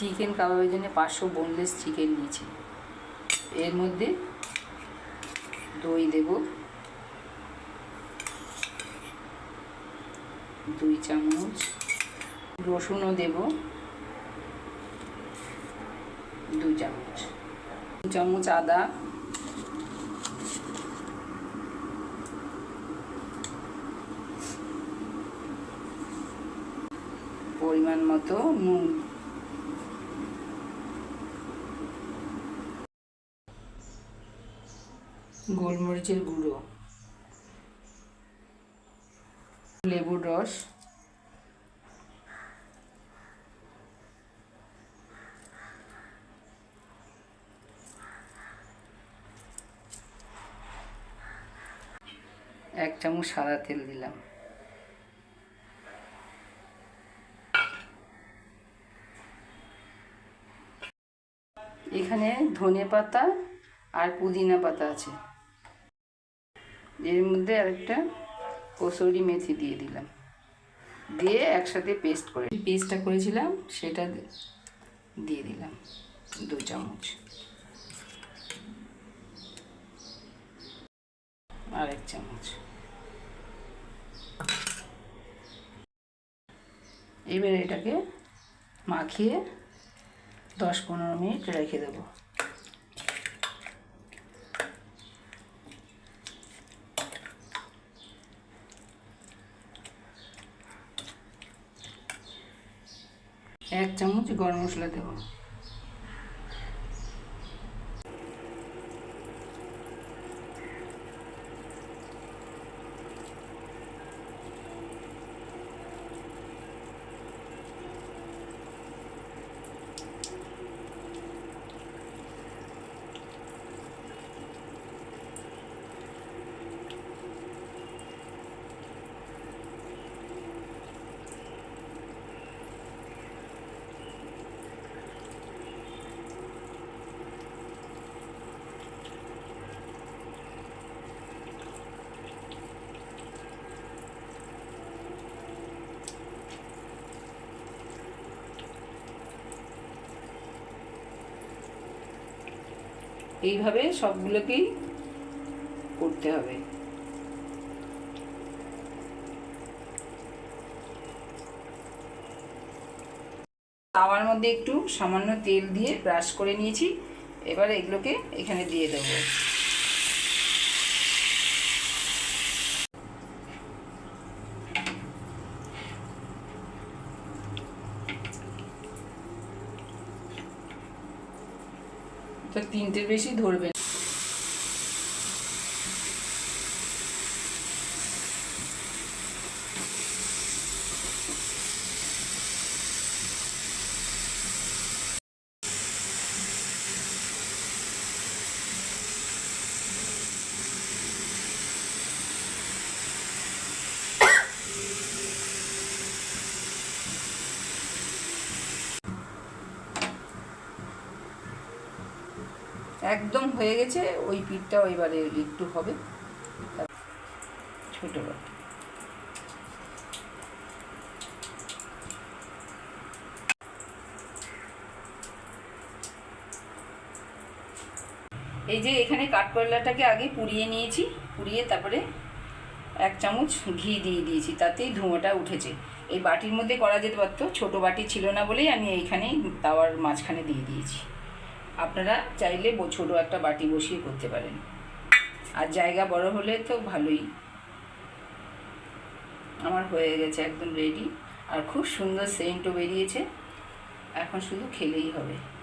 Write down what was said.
Chicken কাবাবের জন্য পাঁচশো বোনলেস চিকেন নিয়েছি। এর মধ্যে দই দেব। দুই চামচ রসুনও দেব। দুই চামচ। দু চামচ আদা। পরিমাণ মতো নুন গোলমরিচের গুঁড়ো, লেবুর রস, এক চামচ সাদা তেল দিলাম। এখানে ধনে পাতা আর পুদিনা পাতা আছে। এর মধ্যে আরেকটা কসুরি মেথি দিয়ে দিলাম। দিয়ে একসাথে পেস্ট করে পেস্টটা করেছিলাম, সেটা দিয়ে দিলাম দু চামচ। আর এক চামচ। এবার এটাকে মাখিয়ে দশ পনেরো মিনিট রেখে দেবো। এক চামচ গরম মশলা দেবো। এইভাবে সবগুলোকেই করতে হবে। তাওয়ার মধ্যে একটু সামান্য তেল দিয়ে ব্রাশ করে নিয়েছি। এবার এগুলোকে এখানে দিয়ে দেবো। তো তিনটের বেশি ধরবে একদম হয়ে গেছে, ওই পিঠটাও এবারে একটু হবে। ছোটো এই যে এখানে কাঠকয়লাটাকে আগে পুড়িয়ে নিয়েছি, পুড়িয়ে তারপরে এক চামচ ঘি দিয়ে দিয়েছি, তাতেই ধোঁয়াটা উঠেছে। এই বাটির মধ্যে করা যেতে পারতো, ছোটো বাটি ছিল না বলেই আমি এইখানেই তাওয়ার মাঝখানে দিয়ে দিয়েছি। আপনারা চাইলে ছোটো একটা বাটি বসিয়ে করতে পারেন। আর জায়গা বড় হলে তো ভালোই। আমার হয়ে গেছে একদম রেডি আর খুব সুন্দর সেন্টও বেরিয়েছে। এখন শুধু খেলেই হবে।